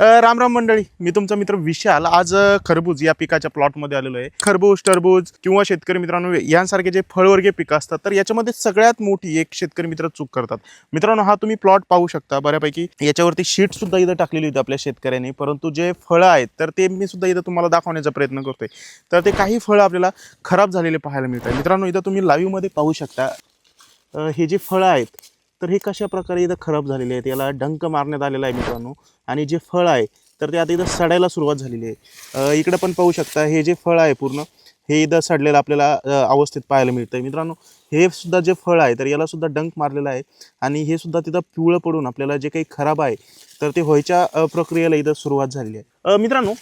राम राम मंडळी मी तुमचा मित्र विशाल. आज खरबूज या पिकाच्या प्लॉटमध्ये आलेलो आहे. खरबूज टरबूज किंवा शेतकरी मित्रांनो यांसारखे जे फळवर्गीय पिकं असतात तर याच्यामध्ये सगळ्यात मोठी एक शेतकरी मित्र चूक करतात. मित्रांनो हा तुम्ही प्लॉट पाहू शकता बऱ्यापैकी. याच्यावरती शीट सुद्धा इथं टाकलेली होती आपल्या शेतकऱ्यांनी. परंतु जे फळं आहेत तर ते मी सुद्धा इथं तुम्हाला दाखवण्याचा प्रयत्न करतोय. तर ते काही फळं आपल्याला खराब झालेले पाहायला मिळतात. मित्रांनो इथं तुम्ही लाईव्हमध्ये पाहू शकता. हे जे फळं आहेत तर हे कशा प्रकारे इथं खराब झालेले आहेत? याला डंक मारण्यात आलेला आहे मित्रांनो. आणि जे फळ आहे तर ते आता इथं सडायला सुरुवात झालेली आहे. इकडं पण पाहू शकता हे जे फळ आहे पूर्ण हे इथं सडलेलं आपल्याला अवस्थेत पाहायला मिळतं मित्रांनो हे सुद्धा जे फळ आहे तर याला सुद्धा डंक मारलेला आहे. आणि हे सुद्धा तिथं पिवळं पडून आपल्याला जे काही खराब आहे तर ते व्हायच्या प्रक्रियेला इथं सुरुवात झालेली आहे. मित्रांनो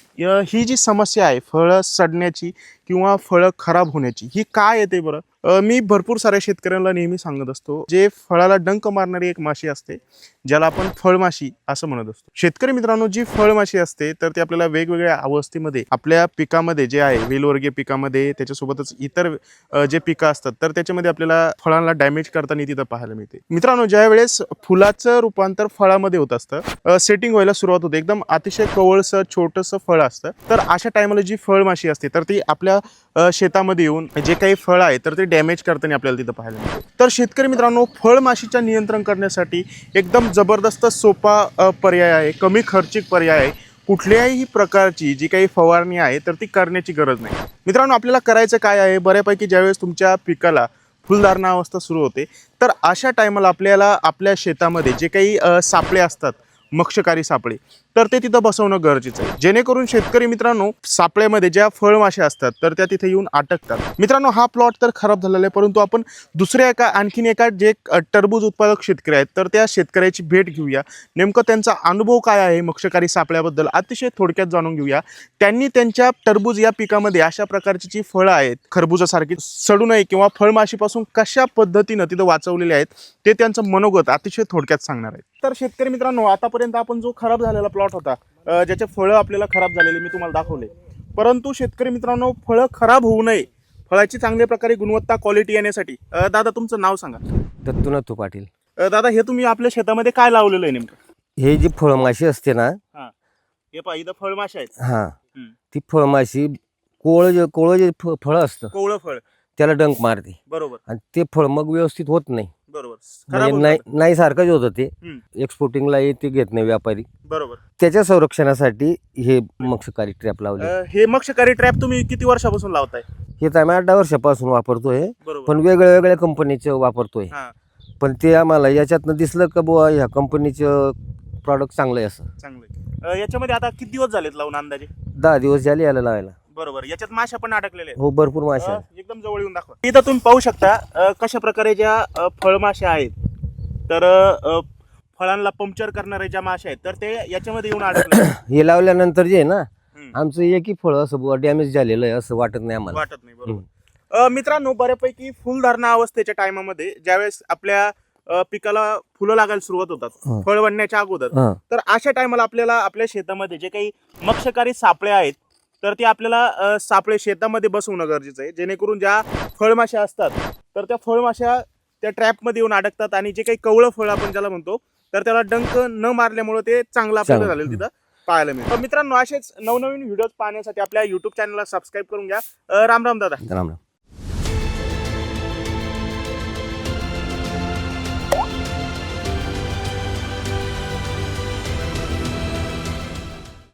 ही जी समस्या आहे फळं सडण्याची किंवा फळं खराब होण्याची ही काय येते बरं? मी भरपूर साऱ्या शेतकऱ्यांना नेहमी सांगत असतो जे फळाला डंक मारणारी एक माशी असते ज्याला आपण फळमाशी असं म्हणत असतो. शेतकरी मित्रांनो जी फळमाशी असते तर ती आपल्याला वेगवेगळ्या अवस्थेमध्ये आपल्या पिकामध्ये जे आहे वेलवर्गीय पिकामध्ये त्याच्यासोबतच इतर जे पिकं असतात तर त्याच्यामध्ये आपल्याला फळांना डॅमेज करताना तिथं पाहायला मिळते. मित्रांनो ज्या वेळेस फुलाचं रूपांतर फळामध्ये होत असतं सेटिंग व्हायला सुरुवात होते. एकदम अतिशय कवळसं छोटंसं फळ असतं. तर अशा टायमाला जी फळमाशी असते तर ती आपल्या शेतामध्ये येऊन जे काही फळ आहे तर ते डॅमेज करताना आपल्याला तिथं पाहायला तर शेतकरी मित्रांनो फळमाशीच्या नियंत्रण करण्यासाठी एकदम जबरदस्त सोपा पर्याय आहे कमी खर्चिक पर्याय आहे. कुठल्याही प्रकारची जी काही फवारणी आहे तर ती करण्याची गरज नाही. मित्रांनो आपल्याला करायचं काय आहे? बऱ्यापैकी ज्यावेळेस तुमच्या पिकाला फुलधारणा अवस्था सुरू होते. तर अशा टायमाला आपल्याला आपल्या शेतामध्ये जे काही सापळे असतात मक्षकारी सापळे तर ते तिथं बसवणं गरजेचं आहे. जेणेकरून शेतकरी मित्रांनो सापळ्यामध्ये ज्या फळमाशा असतात तर त्या तिथे येऊन अटकतात मित्रांनो हा प्लॉट तर खराब झालेला आहे परंतु आपण दुसऱ्या एका आणखीन एका जे टरबूज उत्पादक शेतकरी आहेत तर त्या शेतकऱ्याची भेट घेऊया. नेमकं त्यांचा अनुभव काय आहे मक्षकारी सापळ्याबद्दल अतिशय थोडक्यात जाणून घेऊया. त्यांनी त्यांच्या टरबूज या पिकामध्ये अशा प्रकारची जी फळं आहेत खरबुजासारखी सडू नये किंवा फळमाशीपासून कशा पद्धतीनं तिथं वाचवलेले आहेत ते त्यांचं मनोगत अतिशय थोडक्यात सांगणार आहेत. तर शेतकरी मित्रांनो आतापर्यंत आपण जो खराब झालेला प्लॉट होता. अ, ज्याचे फळं आपल्याला खराब झालेली मी तुम्हाला दाखवले. परंतु शेतकरी मित्रांनो फळं खराब होऊ नये. फळाची चांगल्या प्रकारे गुणवत्ता क्वालिटी येण्यासाठी. दादा तुमचं नाव सांगा. दत्तुनाथू पाटील. दादा हे तुम्ही आपल्या शेतामध्ये काय लावलेलं आहे नेमकं? हे जी फळमाशी असते ना हे. पहा इथं फळमाशा आहेत. हा. हम्म. ती फळमाशी कोळ जे कोळ जे फळ असतं कोवळं फळ. त्याला डंक मारते. बरोबर. आणि ते फळ मग व्यवस्थित होत नाही. बरोबर. खराब म्हणजे नाही सारखंच होतं ते. हम्म. एक्सपोर्टिंगला ते घेत नाही व्यापारी. बरोबर. त्याच्या संरक्षणासाठी हे मक्षकारी ट्रॅप लावले. अ, हे मक्षकारी ट्रॅप तुम्ही किती वर्षापासून लावताय? हे तर आम्ही आठ दहा वर्षापासून वापरतोय. बरोबर. पण वेगळ्या वेगळ्या कंपनीचं वापरतोय. हा. पण ते आम्हाला याच्यातनं दिसलं का बुवा ह्या कंपनीचं प्रॉडक्ट चांगलं आहे असं. चांगलं याच्यामध्ये आता किती दिवस झालेत लावून अंदाजे? दहा दिवस झाले याला लावायला. बरोबर. याच्यात माशा पण अडकलेल्या आहेत. हो भरपूर माशा अ, एकदम जवळ येऊन दाखवा. इथं तुम्ही पाहू शकता अ, कशा प्रकारे ज्या अ, फळमाशा आहेत. तर अ, फळांना पंक्चर करणाऱ्या ज्या माशा आहेत तर ते याच्यामध्ये येऊन अडकले हे लावल्यानंतर जे आहे ना हम्म. आमचं एकही फळ असं डॅमेज झालेलं आहे असं वाटत नाही आम्हाला. वाटत नाही बरोबर. अ, मित्रांनो बऱ्यापैकी फुलधारणा अवस्थेच्या टायमामध्ये ज्यावेळेस आपल्या अ, पिकाला फुलं लागायला सुरुवात होतात. फळ बनण्याच्या अगोदर हं. तर अशा टायमाला आपल्याला आपल्या शेतामध्ये जे काही मक्षकारी सापळे आहेत तर ते आपल्याला सापळे शेतामध्ये बसवणं गरजेचं आहे. जेणेकरून ज्या फळमाशा असतात तर त्या फळमाशा त्या ट्रॅपमध्ये येऊन अडकतात आणि जे काही कवळं फळ आपण ज्याला म्हणतो तर त्याला डंक न मारल्यामुळे ते चांगलं आपल्याला. झालेलं तिथं पाहायला मिळतं. तर मित्रांनो असेच नवनवीन व्हिडिओज पाहण्यासाठी आपल्या युट्यूब चॅनलला सबस्क्राईब करून घ्या. राम राम दादा. राम राम.